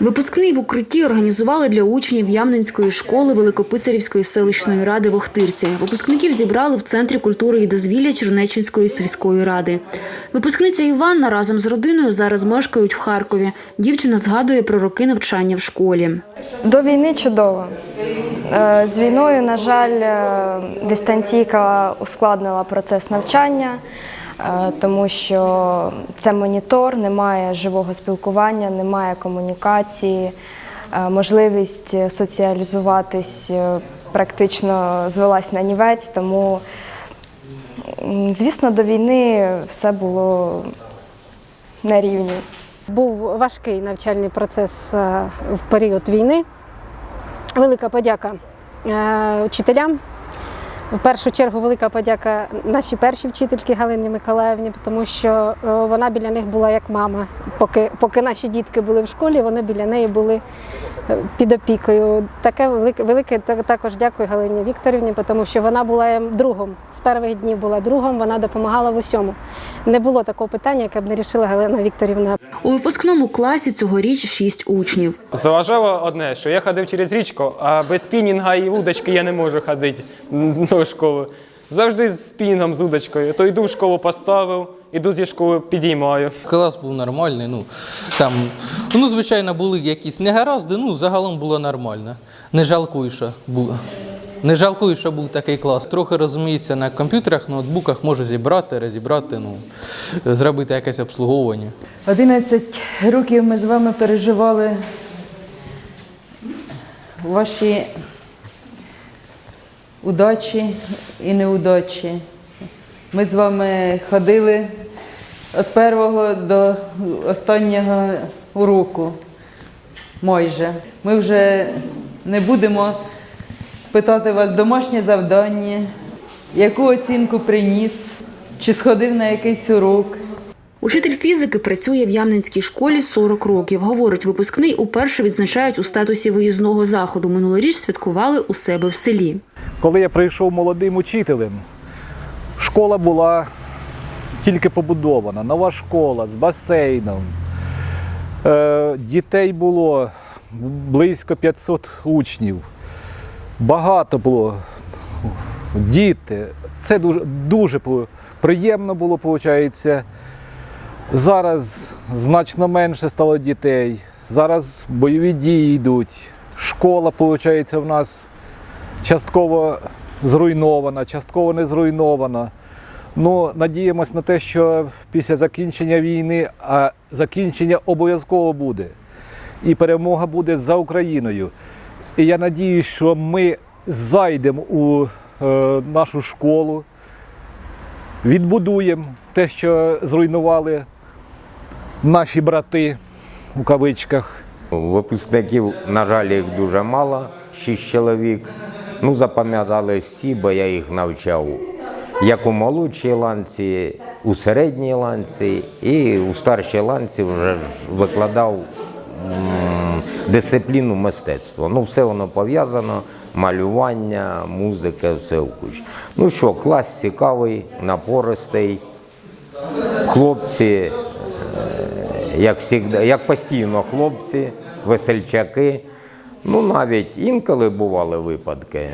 Випускний в укритті організували для учнів Ямненської школи Великописарівської селищної ради в Охтирці. Випускників зібрали в Центрі культури і дозвілля Чернеччинської сільської ради. Випускниця Іванна разом з родиною зараз мешкають в Харкові. Дівчина згадує про роки навчання в школі. До війни чудово. Е, З війною, на жаль, е, дистанційка ускладнила процес навчання, тому що це монітор, немає живого спілкування, немає комунікації, можливість соціалізуватись е, практично звелась на нівець, тому, звісно, до війни все було на рівні. Був важкий навчальний процес е, в період війни. Велика подяка е, учителям. В першу чергу велика подяка нашій першій вчительці Галині Миколаївні, тому що е, вона біля них була як мама. Поки, поки наші дітки були в школі, вони біля неї були під опікою. Таке велике, велике та- також дякую Галині Вікторівні, тому що вона була другом. З перших днів була другом, вона допомагала в усьому. Не було такого питання, яке б не рішила Галина Вікторівна. У випускному класі цьогоріч шість учнів. Заважало одне, що я ходив через річку, а без спінінга і удочки я не можу ходити до школи. Завжди з спінінгом, з удочкою. То йду в школу поставив, іду зі школи підіймаю. Клас був нормальний. Ну, там, ну, звичайно, були якісь негаразди, ну, загалом було нормально. Не жалкую, що було. Не жалкую, що був такий клас. Трохи розуміється на комп'ютерах, ноутбуках можу зібрати, розібрати, ну, зробити якесь обслуговування. 11 років ми з вами переживали ваші удачі і неудачі. Ми з вами ходили від першого до останнього уроку майже. Ми вже не будемо питати вас домашнє завдання, яку оцінку приніс, чи сходив на якийсь урок. Учитель фізики працює в Ямненській школі 40 років. Говорить, випускний уперше відзначають у статусі виїзного заходу. Минулоріч святкували у себе в селі. Коли я прийшов молодим учителем, школа була тільки побудована, нова школа з басейном. Е, Дітей було близько 500 учнів. Багато було діти. Це дуже, дуже приємно було, виходить. Зараз значно менше стало дітей. Зараз бойові дії йдуть. Школа, виходить, в нас частково зруйнована, частково не зруйнована. Ну, надіємось на те, що після закінчення війни, а закінчення обов'язково буде. І перемога буде за Україною. І я надіюсь, що ми зайдемо у е, нашу школу, відбудуємо те, що зруйнували наші брати у кавичках. Випускників, на жаль, їх дуже мало, шість чоловік. Ну, запам'ятали всі, бо я їх навчав як у молодшій ланці, у середній ланці і у старшій ланці вже ж викладав м, дисципліну мистецтва. Ну, все воно пов'язано, малювання, музика, все в кучі. Ну що, клас цікавий, напористий. Хлопці як завжди, як постійно хлопці, весельчаки. Ну, навіть інколи бували випадки.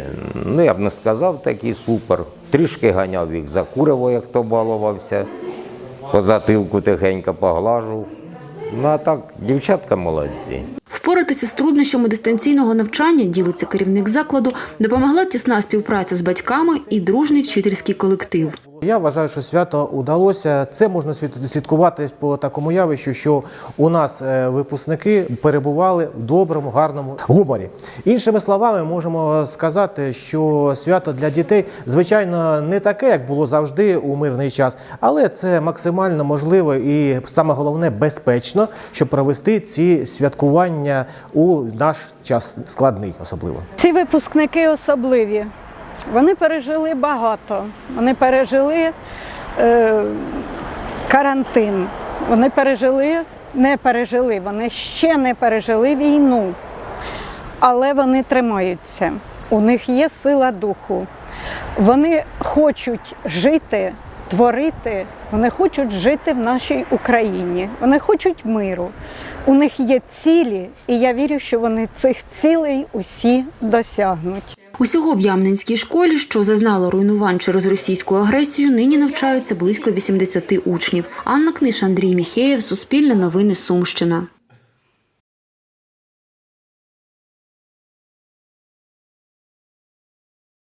Ну, я б не сказав такий супер. Трішки ганяв їх за куриво, як хто балувався. По затилку тихенько поглажу. Ну, а так, дівчатка молодці. Впоратися з труднощами дистанційного навчання, ділиться керівник закладу, допомогла тісна співпраця з батьками і дружний вчительський колектив. Я вважаю, що свято удалося. Це можна слідкувати по такому явищу, що у нас е, випускники перебували в доброму, гарному гуморі. Іншими словами, можемо сказати, що свято для дітей, звичайно, не таке, як було завжди у мирний час, але це максимально можливо і саме головне безпечно, щоб провести ці святкування у наш час складний, особливо. Ці випускники особливі. Вони пережили багато. Вони пережили е, карантин. Вони пережили, не пережили, вони ще не пережили війну. Але вони тримаються. У них є сила духу. Вони хочуть жити творити, вони хочуть жити в нашій Україні, вони хочуть миру. У них є цілі, і я вірю, що вони цих цілей усі досягнуть. Усього в Ямненській школі, що зазнала руйнувань через російську агресію, нині навчаються близько 80 учнів. Анна Книш, Андрій Міхеєв, Суспільне новини Сумщина.